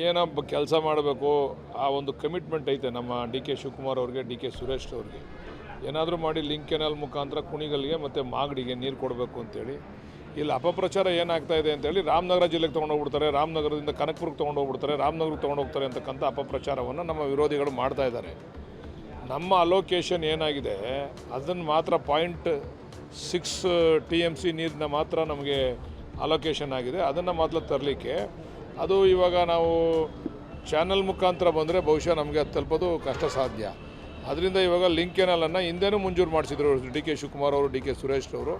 ಏನೋ ಕೆಲಸ ಮಾಡಬೇಕು? ಆ ಒಂದು ಕಮಿಟ್ಮೆಂಟ್ ಐತೆ ನಮ್ಮ ಡಿ ಕೆ ಶಿವಕುಮಾರ್ ಅವ್ರಿಗೆ, ಡಿ ಕೆ ಸುರೇಶ್ ಅವ್ರಿಗೆ. ಏನಾದರೂ ಮಾಡಿ ಲಿಂಕ್ ಕೆನಲ್ ಮುಖಾಂತರ ಕುಣಿಗಲ್ಗೆ ಮತ್ತು ಮಾಗಡಿಗೆ ನೀರು ಕೊಡಬೇಕು ಅಂತೇಳಿ. ಇಲ್ಲಿ ಅಪಪ್ರಚಾರ ಏನಾಗ್ತಾ ಇದೆ ಅಂತೇಳಿ ರಾಮನಗರ ಜಿಲ್ಲೆಗೆ ತೊಗೊಂಡೋಗ್ಬಿಡ್ತಾರೆ ರಾಮನಗರದಿಂದ ಕನಕಪುರಕ್ಕೆ ತೊಗೊಂಡೋಗ್ಬಿಡ್ತಾರೆ ರಾಮನಗರಕ್ಕೆ ತೊಗೊಂಡೋಗ್ತಾರೆ ಅಂತಕ್ಕಂಥ ಅಪಪ್ರಚಾರವನ್ನು ನಮ್ಮ ವಿರೋಧಿಗಳು ಮಾಡ್ತಾ ಇದ್ದಾರೆ. ನಮ್ಮ ಅಲೋಕೇಶನ್ ಏನಾಗಿದೆ? ಅದನ್ನು ಮಾತ್ರ point six T M C ನೀರನ್ನ ಮಾತ್ರ ನಮಗೆ ಅಲೋಕೇಶನ್ ಆಗಿದೆ. ಅದನ್ನು ಮಾತ್ರ ತರಲಿಕ್ಕೆ ಅದು ಇವಾಗ ನಾವು ಚಾನಲ್ ಮುಖಾಂತರ ಬಂದರೆ ಬಹುಶಃ ನಮಗೆ ಅದು ತಲುಪೋದು ಕಷ್ಟ ಸಾಧ್ಯ. ಅದರಿಂದ ಇವಾಗ ಲಿಂಕ್ ಕೆನಲನ್ನು ಹಿಂದೆನೂ ಮಂಜೂರು ಮಾಡಿಸಿದ್ರು ಡಿ ಕೆ ಶಿವಕುಮಾರ್ ಅವರು, ಡಿ ಕೆ ಸುರೇಶ್ ಅವರು.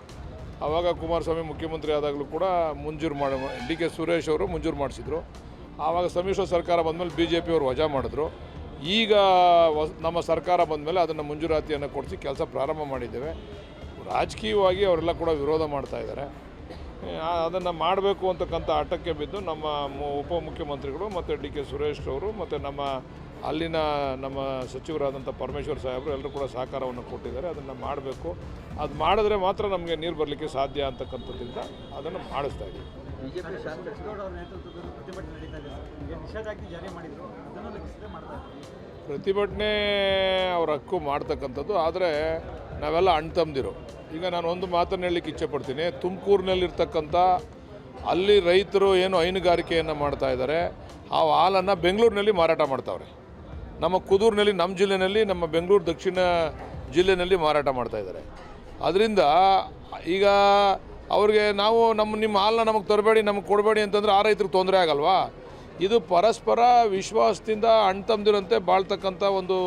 ಆವಾಗ ಕುಮಾರಸ್ವಾಮಿ ಮುಖ್ಯಮಂತ್ರಿ ಆದಾಗಲೂ ಕೂಡ ಮಂಜೂರು ಮಾಡಿ, ಡಿ ಕೆ ಸುರೇಶ್ ಅವರು ಮಂಜೂರು ಮಾಡಿಸಿದ್ರು. ಆವಾಗ ಸಮ್ಮಿಶ್ರ ಸರ್ಕಾರ ಬಂದಮೇಲೆ ಬಿ ಜೆ ಪಿಯವರು ವಜಾ ಮಾಡಿದ್ರು. ಈಗ ನಮ್ಮ ಸರ್ಕಾರ ಬಂದಮೇಲೆ ಅದನ್ನು ಮಂಜೂರಾತಿಯನ್ನು ಕೊಡಿಸಿ ಕೆಲಸ ಪ್ರಾರಂಭ ಮಾಡಿದ್ದೇವೆ. ರಾಜಕೀಯವಾಗಿ ಅವರೆಲ್ಲ ಕೂಡ ವಿರೋಧ ಮಾಡ್ತಾ ಇದ್ದಾರೆ. ಅದನ್ನು ಮಾಡಬೇಕು ಅಂತಕ್ಕಂಥ ಆಟಕ್ಕೆ ಬಿದ್ದು ನಮ್ಮ ಉಪಮುಖ್ಯಮಂತ್ರಿಗಳು ಮತ್ತು ಡಿ ಕೆ ಸುರೇಶ್ ಅವರು ಮತ್ತು ನಮ್ಮ ಅಲ್ಲಿನ ನಮ್ಮ ಸಚಿವರಾದಂಥ ಪರಮೇಶ್ವರ್ ಸಾಹೇಬರು ಎಲ್ಲರೂ ಕೂಡ ಸಹಕಾರವನ್ನು ಕೊಟ್ಟಿದ್ದಾರೆ. ಅದನ್ನು ಮಾಡಬೇಕು. ಅದು ಮಾಡಿದ್ರೆ ಮಾತ್ರ ನಮಗೆ ನೀರು ಬರಲಿಕ್ಕೆ ಸಾಧ್ಯ ಅಂತಕ್ಕಂಥದ್ರಿಂದ ಅದನ್ನು ಮಾಡಿಸ್ತಾ ಇದ್ದೀವಿ. ಪ್ರತಿಭಟನೆ ಅವ್ರ ಹಕ್ಕು ಮಾಡ್ತಕ್ಕಂಥದ್ದು. ಆದರೆ ನಾವೆಲ್ಲ ಅಣ್ಣ ತಮ್ಮದಿರು ಈಗ ನಾನು ಒಂದು ಮಾತನ್ನು ಹೇಳಲಿಕ್ಕೆ ಇಚ್ಛೆಪಡ್ತೀನಿ. ತುಮಕೂರಿನಲ್ಲಿರ್ತಕ್ಕಂಥ ಅಲ್ಲಿ ರೈತರು ಏನು ಹೈನುಗಾರಿಕೆಯನ್ನು ಮಾಡ್ತಾ ಇದ್ದಾರೆ, ಆ ಹಾಲನ್ನು ಬೆಂಗಳೂರಿನಲ್ಲಿ ಮಾರಾಟ ಮಾಡ್ತಾವ್ರೆ. ನಮ್ಮ ಕುದೂರಿನಲ್ಲಿ, ನಮ್ಮ ಜಿಲ್ಲೆಯಲ್ಲಿ ನಮ್ಮ ಬೆಂಗಳೂರು ದಕ್ಷಿಣ ಜಿಲ್ಲೆನಲ್ಲಿ ಮಾರಾಟ ಮಾಡ್ತಾ ಇದ್ದಾರೆ. ಅದರಿಂದ ಈಗ ಅವ್ರಿಗೆ ನಾವು ನಮ್ಮ ನಿಮ್ಮ ಹಾಲನ್ನ ನಮಗೆ ತರಬೇಡಿ, ನಮಗೆ ಕೊಡಬೇಡಿ ಅಂತಂದರೆ ಆ ರೈತರಿಗೆ ತೊಂದರೆ ಆಗಲ್ವಾ? ಇದು ಪರಸ್ಪರ ವಿಶ್ವಾಸದಿಂದ ಅಣ್ಣ ತಮ್ಮದಿರಂತೆ ಬಾಳ್ತಕ್ಕಂಥ ಒಂದು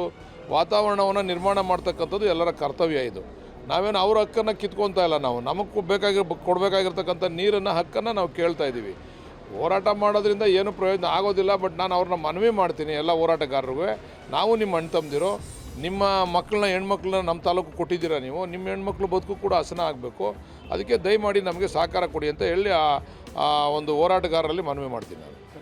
ವಾತಾವರಣವನ್ನು ನಿರ್ಮಾಣ ಮಾಡ್ತಕ್ಕಂಥದ್ದು ಎಲ್ಲರ ಕರ್ತವ್ಯ ಇದು. ನಾವೇನು ಅವ್ರ ಹಕ್ಕನ್ನು ಕಿತ್ಕೊತಾ ಇಲ್ಲ ನಾವು. ನಮಗೆ ಬೇಕಾಗಿರ ಕೊಡಬೇಕಾಗಿರ್ತಕ್ಕಂಥ ನೀರನ್ನು, ಹಕ್ಕನ್ನು ನಾವು ಕೇಳ್ತಾ ಇದ್ದೀವಿ. ಹೋರಾಟ ಮಾಡೋದ್ರಿಂದ ಏನು ಪ್ರಯೋಜನ ಆಗೋದಿಲ್ಲ, ಬಟ್ ನಾನು ಅವ್ರನ್ನ ಮನವಿ ಮಾಡ್ತೀನಿ ಎಲ್ಲ ಹೋರಾಟಗಾರರಿಗೂ. ನಾವು ನಿಮ್ಮ ಅಣ್ಣ ತಮ್ಮದಿರು ನಿಮ್ಮ ಮಕ್ಕಳನ್ನ, ಹೆಣ್ಮಕ್ಳನ್ನ ನಮ್ಮ ತಾಲೂಕು ಕೊಟ್ಟಿದ್ದೀರಾ ನೀವು? ನಿಮ್ಮ ಹೆಣ್ಮಕ್ಳು ಬದುಕು ಕೂಡ ಹಸನ ಆಗಬೇಕು. ಅದಕ್ಕೆ ದಯಮಾಡಿ ನಮಗೆ ಸಹಕಾರ ಕೊಡಿ ಅಂತ ಹೇಳಿ ಆ, ಒಂದು ಹೋರಾಟಗಾರರಲ್ಲಿ ಮನವಿ ಮಾಡ್ತೀನಿ ನಾನು.